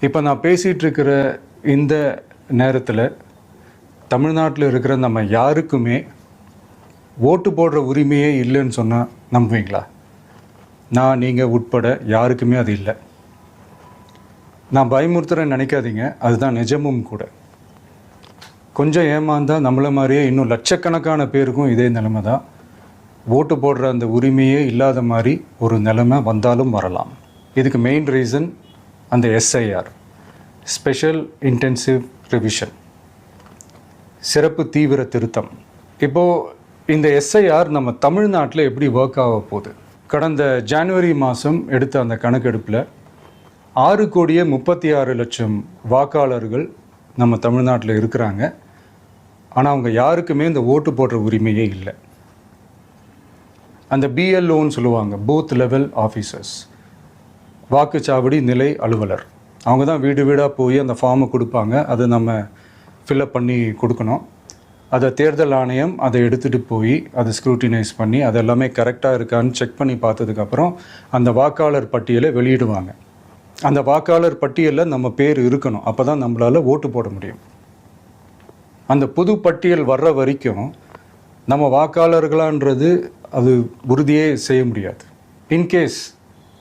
இப்போ நான் பேசிகிட்டு இருக்கிற இந்த நேரத்தில் தமிழ்நாட்டில் இருக்கிற நம்ம யாருக்குமே ஓட்டு போடுற உரிமையே இல்லைன்னு சொன்னால் நம்புவீங்களா? நான் நீங்கள் உட்பட யாருக்குமே அது இல்லை. நான் பயமுறுத்துறேன்னு நினைக்காதீங்க. அதுதான் நிஜமும் கூட. கொஞ்சம் ஏமாந்தால் நம்மளை மாதிரியே இன்னும் லட்சக்கணக்கான பேருக்கும் இதே நிலைமை தான். ஓட்டு போடுற அந்த உரிமையே இல்லாத மாதிரி ஒரு நிலைமை வந்தாலும் வரலாம். இதுக்கு மெயின் ரீசன் அந்த எஸ்ஐஆர் ஸ்பெஷல் இன்டென்சிவ் ரிவிஷன் சிறப்பு தீவிர திருத்தம். இப்போது இந்த எஸ்ஐஆர் நம்ம தமிழ்நாட்டில் எப்படி ஒர்க் ஆக போகுது? கடந்த ஜனவரி மாதம் எடுத்த அந்த கணக்கெடுப்பில் ஆறு கோடியே முப்பத்தி ஆறு லட்சம் வாக்காளர்கள் நம்ம தமிழ்நாட்டில் இருக்கிறாங்க. ஆனால் அவங்க யாருக்குமே இந்த ஓட்டு போடுற உரிமையே இல்லை. அந்த பிஎல்ஓன்னு சொல்லுவாங்க பூத் லெவல் ஆஃபீஸர்ஸ் வாக்குச்சாவடி நிலை அலுவலர். அவங்க தான் வீடு வீடாக போய் அந்த ஃபார்மை கொடுப்பாங்க. அதை நம்ம ஃபில்அப் பண்ணி கொடுக்கணும். அதை தேர்தல் ஆணையம் அதை எடுத்துகிட்டு போய் அதை ஸ்க்ரூட்டினைஸ் பண்ணி அது எல்லாமே கரெக்டாக இருக்கான்னு செக் பண்ணி பார்த்ததுக்கப்புறம் அந்த வாக்காளர் பட்டியலை வெளியிடுவாங்க. அந்த வாக்காளர் பட்டியலில் நம்ம பேர் இருக்கணும். அப்போ தான் நம்மளால் ஓட்டு போட முடியும். அந்த புது பட்டியல் வர்ற வரைக்கும் நம்ம வாக்காளர்களான்றது அது உறுதியே செய்ய முடியாது. இன்கேஸ்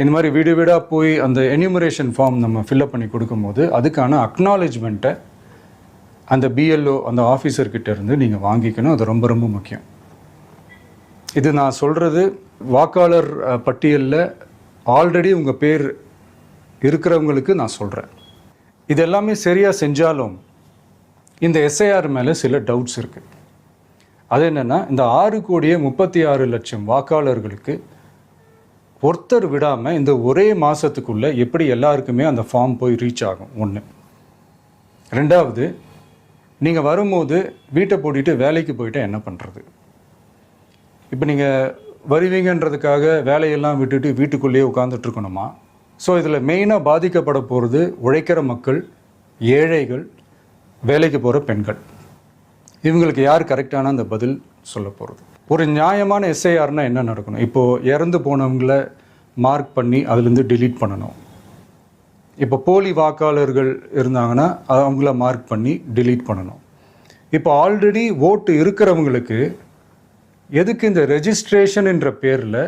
இந்த மாதிரி வீடு வீடாக போய் அந்த என்யூமரேஷன் ஃபார்ம் நம்ம ஃபில்அப் பண்ணி கொடுக்கும்போது அதுக்கான அக்னாலேஜ்மெண்ட்டை அந்த பிஎல்ஓ அந்த ஆஃபீஸர்கிட்ட இருந்து நீங்கள் வாங்கிக்கணும். அது ரொம்ப ரொம்ப முக்கியம். இது நான் சொல்கிறது வாக்காளர் பட்டியலில் ஆல்ரெடி உங்கள் பேர் இருக்கிறவங்களுக்கு நான் சொல்கிறேன் இது எல்லாமே சரியாக செஞ்சாலும் இந்த எஸ்ஐஆர் மேலே சில டவுட்ஸ் இருக்குது அது என்னென்னா இந்த ஆறு கோடியே முப்பத்தி ஆறு லட்சம் வாக்காளர்களுக்கு ஒருத்தர் விடாமல் இந்த ஒரே மாதத்துக்குள்ளே எப்படி எல்லாருக்குமே அந்த ஃபார்ம் போய் ரீச் ஆகும்? ஒன்று ரெண்டாவது நீங்கள் வரும்போது வீட்டை போட்டிட்டு வேலைக்கு போயிட்டு என்ன பண்ணுறது இப்போ நீங்கள் வருவீங்கன்றதுக்காக வேலையெல்லாம் விட்டுட்டு வீட்டுக்குள்ளேயே உட்காந்துட்ருக்கணுமா ஸோ இதில் மெயினாக பாதிக்கப்பட போகிறது உழைக்கிற மக்கள் ஏழைகள் வேலைக்கு போகிற பெண்கள். இவங்களுக்கு யார் கரெக்டான அந்த பதில் சொல்ல போகிறது ஒரு நியாயமான எஸ்ஐஆர்னா என்ன நடக்கணும்? இப்போது இறந்து போனவங்கள மார்க் பண்ணி அதுலேருந்து டிலீட் பண்ணணும். இப்போ போலி வாக்காளர்கள் இருந்தாங்கன்னா அவங்கள மார்க் பண்ணி டிலீட் பண்ணணும். இப்போ ஆல்ரெடி ஓட்டு இருக்கிறவங்களுக்கு எதுக்கு இந்த ரெஜிஸ்ட்ரேஷன் என்ற பேரில்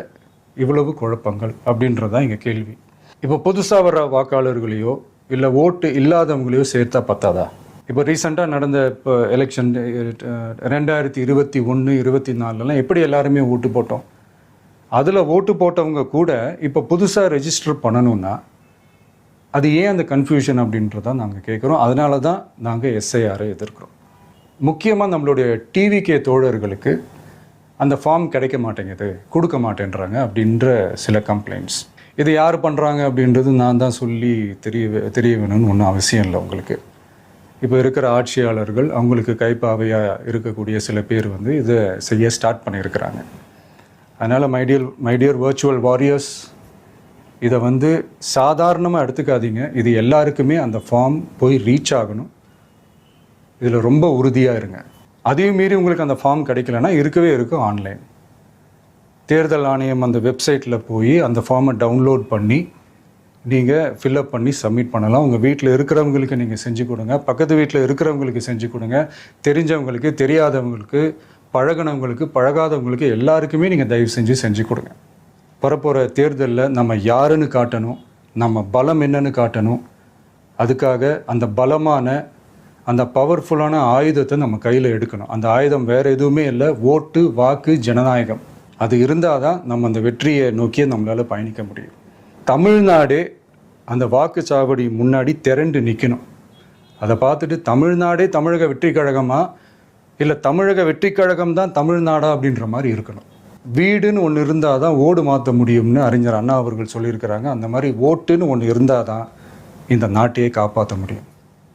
இவ்வளவு குழப்பங்கள் அப்படின்றது தான் இங்கே கேள்வி. இப்போ புதுசாக வர்ற வாக்காளர்களையோ இல்லை ஓட்டு இல்லாதவங்களையோ சேர்த்தா பத்தாதா? இப்போ ரீசெண்டாக நடந்த இப்போ எலெக்ஷன் ரெண்டாயிரத்தி இருபத்தி ஒன்று இருபத்தி நாலுலாம் எப்படி எல்லாருமே ஓட்டு போட்டோம்? அதில் ஓட்டு போட்டவங்க கூட இப்போ புதுசாக ரெஜிஸ்டர் பண்ணணும்னா அது ஏன் அந்த கன்ஃபியூஷன் அப்படின்றத நாங்கள் கேட்குறோம் அதனால தான் நாங்கள் எஸ்ஐஆரை எதிர்க்கிறோம். முக்கியமாக நம்மளுடைய டிவிகே தோழர்களுக்கு அந்த ஃபார்ம் கிடைக்க மாட்டேங்குது கொடுக்க மாட்டேன்றாங்க அப்படின்ற சில கம்ப்ளைண்ட்ஸ் இது யார் பண்ணுறாங்க அப்படின்றது நான் தான் சொல்லி தெரிய தெரிய வேணும்னு ஒன்றும் அவசியம் இல்லை உங்களுக்கு. இப்போ இருக்கிற ஆட்சியாளர்கள் அவங்களுக்கு கைப்பாவையாக இருக்கக்கூடிய சில பேர் வந்து இதை செய்ய ஸ்டார்ட் பண்ணியிருக்கிறாங்க. அதனால் மைடியல் மைடியர் வர்ச்சுவல் வாரியர்ஸ் இதை வந்து சாதாரணமாக எடுத்துக்காதீங்க. இது எல்லாருக்குமே அந்த ஃபார்ம் போய் ரீச் ஆகணும். இதில் ரொம்ப உறுதியாக இருங்க. அதையும் மீறி உங்களுக்கு அந்த ஃபார்ம் கிடைக்கலன்னா இருக்கவே இருக்கும் ஆன்லைன் தேர்தல் ஆணையம் அந்த வெப்சைட்டில் போய் அந்த ஃபார்மை டவுன்லோட் பண்ணி நீங்கள் ஃபில்அப் பண்ணி சப்மிட் பண்ணலாம். உங்கள் வீட்டில் இருக்கிறவங்களுக்கு நீங்கள் செஞ்சு கொடுங்க. பக்கத்து வீட்டில் இருக்கிறவங்களுக்கு செஞ்சு கொடுங்க. தெரிஞ்சவங்களுக்கு தெரியாதவங்களுக்கு பழகுனவங்களுக்கு பழகாதவங்களுக்கு எல்லாருக்குமே நீங்கள் தயவு செஞ்சு செஞ்சு கொடுங்க. வரப்போகிற தேர்தலில் நம்ம யாருன்னு காட்டணும் நம்ம பலம் என்னன்னு காட்டணும். அதுக்காக அந்த பலமான அந்த பவர்ஃபுல்லான ஆயுதத்தை நம்ம கையில் எடுக்கணும். அந்த ஆயுதம் வேறு எதுவுமே இல்லை. ஓட்டு வாக்கு ஜனநாயகம். அது இருந்தால் தான் நம்ம அந்த வெற்றியை நோக்கியே நம்மளால் பயணிக்க முடியும். தமிழ்நாடே அந்த வாக்குச்சாவடி முன்னாடி திரண்டு நிற்கணும் அதை பார்த்துட்டு தமிழ்நாடே தமிழக வெற்றி கழகமா? இல்லை தமிழக வெற்றி கழகம் தான் தமிழ்நாடா அப்படின்ற மாதிரி இருக்கணும். வீடுன்னு ஒன்று இருந்தால் தான் ஓடு மாற்ற முடியும்னு அறிஞர் அண்ணா அவர்கள் சொல்லியிருக்கிறாங்க. அந்த மாதிரி ஓட்டுன்னு ஒன்று இருந்தால் தான் இந்த நாட்டையே காப்பாற்ற முடியும்.